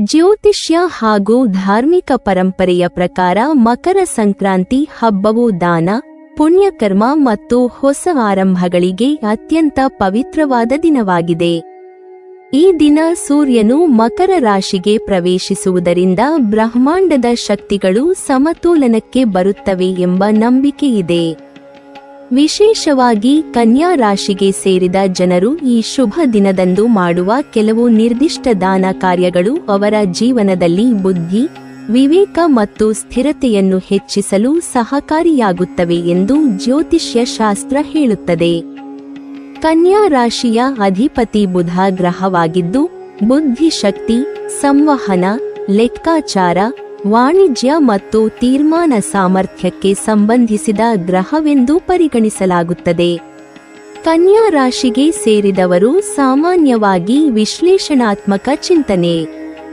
ಜ್ಯೋತಿಷ್ಯ ಹಾಗೂ ಧಾರ್ಮಿಕ ಪರಂಪರೆಯ ಪ್ರಕಾರ ಮಕರ ಸಂಕ್ರಾಂತಿ ಹಬ್ಬವು ದಾನ, ಪುಣ್ಯಕರ್ಮ ಮತ್ತು ಹೊಸ ಆರಂಭಗಳಿಗೆ ಅತ್ಯಂತ ಪವಿತ್ರವಾದ ದಿನವಾಗಿದೆ. ಈ ದಿನ ಸೂರ್ಯನು ಮಕರ ರಾಶಿಗೆ ಪ್ರವೇಶಿಸುವುದರಿಂದ ಬ್ರಹ್ಮಾಂಡದ ಶಕ್ತಿಗಳು ಸಮತೋಲನಕ್ಕೆ ಬರುತ್ತವೆ ಎಂಬ ನಂಬಿಕೆಯಿದೆ. ವಿಶೇಷವಾಗಿ ಕನ್ಯಾ ರಾಶಿಗೆ ಸೇರಿದ ಜನರು ಈ ಶುಭ ದಿನದಂದು ಮಾಡುವ ಕೆಲವು ನಿರ್ದಿಷ್ಟ ದಾನ ಕಾರ್ಯಗಳು ಅವರ ಜೀವನದಲ್ಲಿ ಬುದ್ಧಿ, ವಿವೇಕ ಮತ್ತು ಸ್ಥಿರತೆಯನ್ನು ಹೆಚ್ಚಿಸಲು ಸಹಕಾರಿಯಾಗುತ್ತವೆ ಎಂದು ಜ್ಯೋತಿಷ್ಯ ಶಾಸ್ತ್ರ ಹೇಳುತ್ತದೆ. ಕನ್ಯಾ ರಾಶಿಯ ಅಧಿಪತಿ ಬುಧ ಗ್ರಹವಾಗಿದ್ದು, ಬುದ್ಧಿಶಕ್ತಿ, ಸಂವಹನ, ಲೆಕ್ಕಾಚಾರ ವಾಣಿಜ್ಯ ಮತ್ತು ತೀರ್ಮಾನ ಸಾಮರ್ಥ್ಯಕ್ಕೆ ಸಂಬಂಧಿಸಿದ ಗ್ರಹವೆಂದು ಪರಿಗಣಿಸಲಾಗುತ್ತದೆ. ಕನ್ಯಾ ರಾಶಿಗೆ ಸೇರಿದವರು ಸಾಮಾನ್ಯವಾಗಿ ವಿಶ್ಲೇಷಣಾತ್ಮಕ ಚಿಂತನೆ,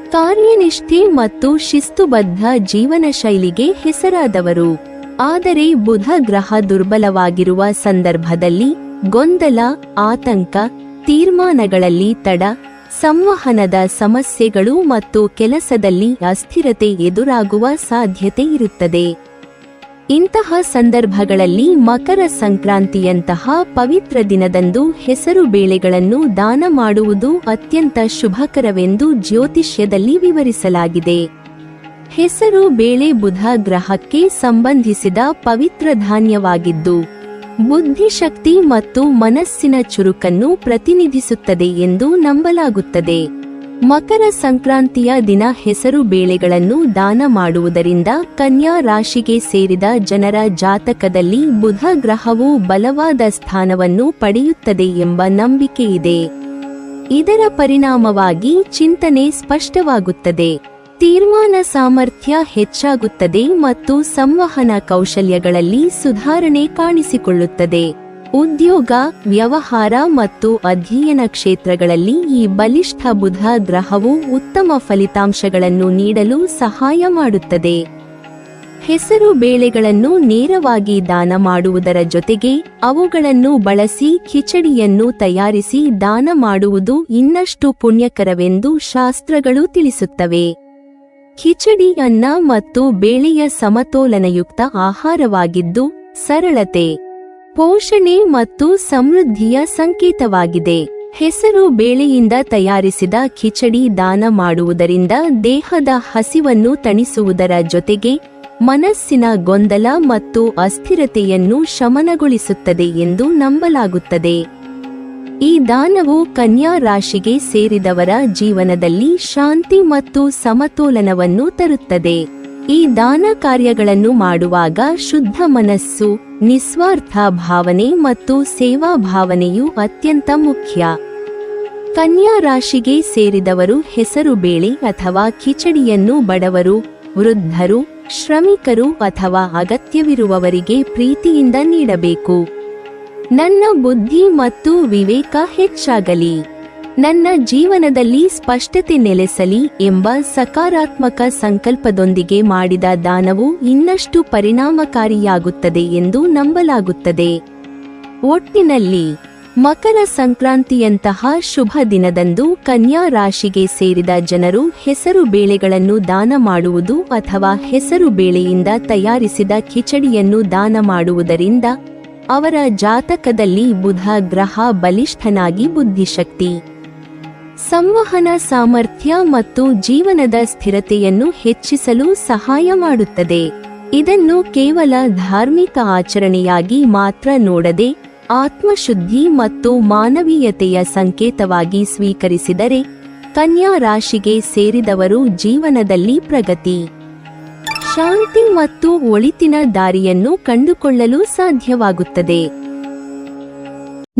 ಕಾರ್ಯನಿಷ್ಠೆ ಮತ್ತು ಶಿಸ್ತುಬದ್ಧ ಜೀವನ ಶೈಲಿಗೆ ಹೆಸರಾದವರು. ಆದರೆ ಬುಧ ಗ್ರಹ ದುರ್ಬಲವಾಗಿರುವ ಸಂದರ್ಭದಲ್ಲಿ ಗೊಂದಲ, ಆತಂಕ, ತೀರ್ಮಾನಗಳಲ್ಲಿ ತಡ ಸಂವಹನದ ಸಮಸ್ಯೆಗಳು ಮತ್ತು ಕೆಲಸದಲ್ಲಿ ಅಸ್ಥಿರತೆ ಎದುರಾಗುವ ಸಾಧ್ಯತೆ ಇರುತ್ತದೆ. ಇಂತಹ ಸಂದರ್ಭಗಳಲ್ಲಿ ಮಕರ ಸಂಕ್ರಾಂತಿಯಂತಹ ಪವಿತ್ರ ದಿನದಂದು ಹೆಸರು ಬೇಳೆಗಳನ್ನು ದಾನ ಮಾಡುವುದು ಅತ್ಯಂತ ಶುಭಕರವೆಂದು ಜ್ಯೋತಿಷ್ಯದಲ್ಲಿ ವಿವರಿಸಲಾಗಿದೆ. ಹೆಸರು ಬೇಳೆ ಬುಧ ಗ್ರಹಕ್ಕೆ ಸಂಬಂಧಿಸಿದ ಪವಿತ್ರ ಧಾನ್ಯವಾಗಿದ್ದು ಬುದ್ಧಿಶಕ್ತಿ ಮತ್ತು ಮನಸ್ಸಿನ ಚುರುಕನ್ನು ಪ್ರತಿನಿಧಿಸುತ್ತದೆ ಎಂದು ನಂಬಲಾಗುತ್ತದೆ. ಮಕರ ಸಂಕ್ರಾಂತಿಯ ದಿನ ಹೆಸರು ಬೇಳೆಗಳನ್ನು ದಾನ ಮಾಡುವುದರಿಂದ ಕನ್ಯಾ ರಾಶಿಗೆ ಸೇರಿದ ಜನರ ಜಾತಕದಲ್ಲಿ ಬುಧ ಗ್ರಹವು ಬಲವಾದ ಸ್ಥಾನವನ್ನು ಪಡೆಯುತ್ತದೆ ಎಂಬ ನಂಬಿಕೆಯಿದೆ ಇದರ ಪರಿಣಾಮವಾಗಿ ಚಿಂತನೆ ಸ್ಪಷ್ಟವಾಗುತ್ತದೆ. ತೀರ್ಮಾನ ಸಾಮರ್ಥ್ಯ ಹೆಚ್ಚಾಗುತ್ತದೆ ಮತ್ತು ಸಂವಹನ ಕೌಶಲ್ಯಗಳಲ್ಲಿ ಸುಧಾರಣೆ ಕಾಣಿಸಿಕೊಳ್ಳುತ್ತದೆ. ಉದ್ಯೋಗ, ವ್ಯವಹಾರ ಮತ್ತು ಅಧ್ಯಯನ ಕ್ಷೇತ್ರಗಳಲ್ಲಿ ಈ ಬಲಿಷ್ಠ ಬುಧ ಗ್ರಹವು ಉತ್ತಮ ಫಲಿತಾಂಶಗಳನ್ನು ನೀಡಲು ಸಹಾಯ ಮಾಡುತ್ತದೆ. ಹೆಸರು ಬೇಳೆಗಳನ್ನು ನೇರವಾಗಿ ದಾನ ಮಾಡುವುದರ ಜೊತೆಗೆ ಅವುಗಳನ್ನು ಬಳಸಿ ಕಿಚಡಿಯನ್ನು ತಯಾರಿಸಿ ದಾನ ಮಾಡುವುದು ಇನ್ನಷ್ಟು ಪುಣ್ಯಕರವೆಂದು ಶಾಸ್ತ್ರಗಳು ತಿಳಿಸುತ್ತವೆ. ಖಿಚಡಿ ಅನ್ನ ಮತ್ತು ಬೇಳೆಯ ಸಮತೋಲನಯುಕ್ತ ಆಹಾರವಾಗಿದ್ದು ಸರಳತೆ, ಪೋಷಣೆ ಮತ್ತು ಸಮೃದ್ಧಿಯ ಸಂಕೇತವಾಗಿದೆ. ಹೆಸರು ಬೇಳೆಯಿಂದ ತಯಾರಿಸಿದ ಖಿಚಡಿ ದಾನ ಮಾಡುವುದರಿಂದ ದೇಹದ ಹಸಿವನ್ನು ತಣಿಸುವುದರ ಜೊತೆಗೆ ಮನಸ್ಸಿನ ಗೊಂದಲ ಮತ್ತು ಅಸ್ಥಿರತೆಯನ್ನು ಶಮನಗೊಳಿಸುತ್ತದೆ ಎಂದು ನಂಬಲಾಗುತ್ತದೆ. ಈ ದಾನವು ಕನ್ಯಾ ರಾಶಿಗೆ ಸೇರಿದವರ ಜೀವನದಲ್ಲಿ ಶಾಂತಿ ಮತ್ತು ಸಮತೋಲನವನ್ನು ತರುತ್ತದೆ. ಈ ದಾನ ಕಾರ್ಯಗಳನ್ನು ಮಾಡುವಾಗ ಶುದ್ಧ ಮನಸ್ಸು, ನಿಸ್ವಾರ್ಥ ಭಾವನೆ ಮತ್ತು ಸೇವಾ ಭಾವನೆಯು ಅತ್ಯಂತ ಮುಖ್ಯ. ಕನ್ಯಾ ರಾಶಿಗೆ ಸೇರಿದವರು ಹೆಸರು ಬೇಳೆ ಅಥವಾ ಕಿಚಡಿಯನ್ನು ಬಡವರು, ವೃದ್ಧರು, ಶ್ರಮಿಕರು ಅಥವಾ ಅಗತ್ಯವಿರುವವರಿಗೆ ಪ್ರೀತಿಯಿಂದ ನೀಡಬೇಕು. ನನ್ನ ಬುದ್ಧಿ ಮತ್ತು ವಿವೇಕ ಹೆಚ್ಚಾಗಲಿ. ನನ್ನ ಜೀವನದಲ್ಲಿ ಸ್ಪಷ್ಟತೆ ನೆಲೆಸಲಿ ಎಂಬ ಸಕಾರಾತ್ಮಕ ಸಂಕಲ್ಪದೊಂದಿಗೆ ಮಾಡಿದ ದಾನವು ಇನ್ನಷ್ಟು ಪರಿಣಾಮಕಾರಿಯಾಗುತ್ತದೆ ಎಂದು ನಂಬಲಾಗುತ್ತದೆ. ಒಟ್ಟಿನಲ್ಲಿ, ಮಕರ ಸಂಕ್ರಾಂತಿಯಂತಹ ಶುಭ ದಿನದಂದು ಕನ್ಯಾ ರಾಶಿಗೆ ಸೇರಿದ ಜನರು ಹೆಸರು ಬೇಳೆಗಳನ್ನು ದಾನ ಮಾಡುವುದು ಅಥವಾ ಹೆಸರು ಬೇಳೆಯಿಂದ ತಯಾರಿಸಿದ ಕಿಚಡಿಯನ್ನು ದಾನ ಮಾಡುವುದರಿಂದ ಅವರ ಜಾತಕದಲ್ಲಿ ಬುಧ ಗ್ರಹ ಬಲಿಷ್ಠನಾಗಿ ಬುದ್ಧಿಶಕ್ತಿ. ಸಂವಹನ ಸಾಮರ್ಥ್ಯ ಮತ್ತು ಜೀವನದ ಸ್ಥಿರತೆಯನ್ನು ಹೆಚ್ಚಿಸಲು ಸಹಾಯ ಮಾಡುತ್ತದೆ. ಇದನ್ನು ಕೇವಲ ಧಾರ್ಮಿಕ ಆಚರಣೆಯಾಗಿ ಮಾತ್ರ ನೋಡದೆ, ಆತ್ಮಶುದ್ಧಿ ಮತ್ತು ಮಾನವೀಯತೆಯ ಸಂಕೇತವಾಗಿ ಸ್ವೀಕರಿಸಿದರೆ ಕನ್ಯಾ ರಾಶಿಗೆ ಸೇರಿದವರು ಜೀವನದಲ್ಲಿ ಪ್ರಗತಿ. ಶಾಂತಿ ಮತ್ತು ಒಳಿತಿನ ದಾರಿಯನ್ನು ಕಂಡುಕೊಳ್ಳಲು ಸಾಧ್ಯವಾಗುತ್ತದೆ.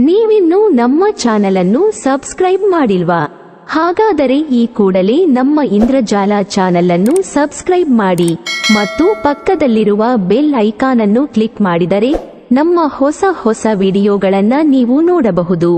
ನೀವಿನ್ನೂ ನಮ್ಮ ಚಾನೆಲ್ ಅನ್ನು ಸಬ್ಸ್ಕ್ರೈಬ್ ಮಾಡಿಲ್ವಾ? ಹಾಗಾದರೆ ಈ ಕೂಡಲೇ ನಮ್ಮ ಇಂದ್ರಜಾಲ ಚಾನೆಲ್ ಅನ್ನು ಸಬ್ಸ್ಕ್ರೈಬ್ ಮಾಡಿ ಮತ್ತು ಪಕ್ಕದಲ್ಲಿರುವ ಬೆಲ್ ಐಕಾನ್ ಅನ್ನು ಕ್ಲಿಕ್ ಮಾಡಿದರೆ ನಮ್ಮ ಹೊಸ ಹೊಸ ವಿಡಿಯೋಗಳನ್ನು ನೀವು ನೋಡಬಹುದು.